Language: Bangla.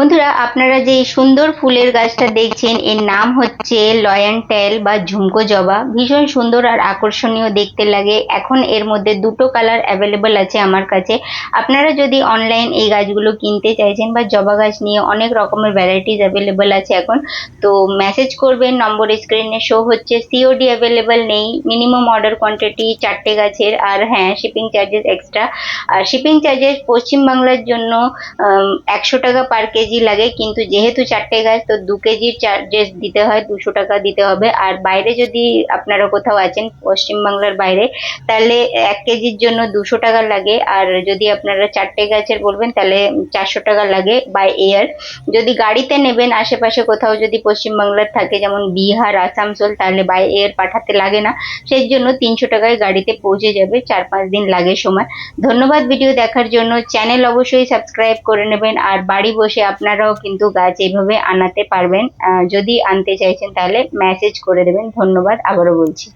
বন্ধুরা, আপনারা যে সুন্দর ফুলের গাছটা দেখছেন, এর নাম হচ্ছে লয়ান টেল বা ঝুমকো জবা। ভীষণ সুন্দর আর আকর্ষণীয় দেখতে লাগে। এখন এর মধ্যে দুটো কালার অ্যাভেলেবল আছে আমার কাছে। আপনারা যদি অনলাইন এই গাছগুলো কিনতে চাইছেন বা জবা গাছ নিয়ে অনেক রকমের ভ্যারাইটিস অ্যাভেলেবল আছে এখন, তো মেসেজ করবেন, নম্বর স্ক্রিনে শো হচ্ছে সিওডি অ্যাভেলেবল নেই মিনিমাম অর্ডার কোয়ান্টিটি চারটে গাছের, আর হ্যাঁ শিপিং চার্জেস এক্সট্রা আর শিপিং চার্জেস পশ্চিমবাংলার জন্য একশো টাকা পার কেজি লাগে, কিন্তু যেহেতু চারটে গাছ, তো দু কেজির চার্জেস দিতে হয়, দুশো টাকা দিতে হবে। আর বাইরে যদি আপনারা কোথাও আছেন পশ্চিমবাংলার বাইরে, তাহলে এক কেজির জন্য দুশো টাকা লাগে। আর যদি আপনারা চারটে গাছের বলবেন, তাহলে চারশো টাকা লাগে বাই এয়ার যদি গাড়িতে নেবেন, আশেপাশে কোথাও যদি পশ্চিমবাংলার থাকে, যেমন বিহার আসানসোল, তাহলে বাই এয়ার পাঠাতে লাগে না। সেই জন্য তিনশো টাকায় গাড়িতে পৌঁছে যাবে, চার পাঁচ দিন লাগে সময়। ধন্যবাদ ভিডিও দেখার জন্য। চ্যানেল অবশ্যই সাবস্ক্রাইব করে নেবেন। আর বাড়ি বসে আপনারাও কিন্তু গাছ এইভাবে আনাতে পারবেন। যদি আনতে চাইছেন তাহলে মেসেজ করে দেবেন। ধন্যবাদ। আবারও বলছি।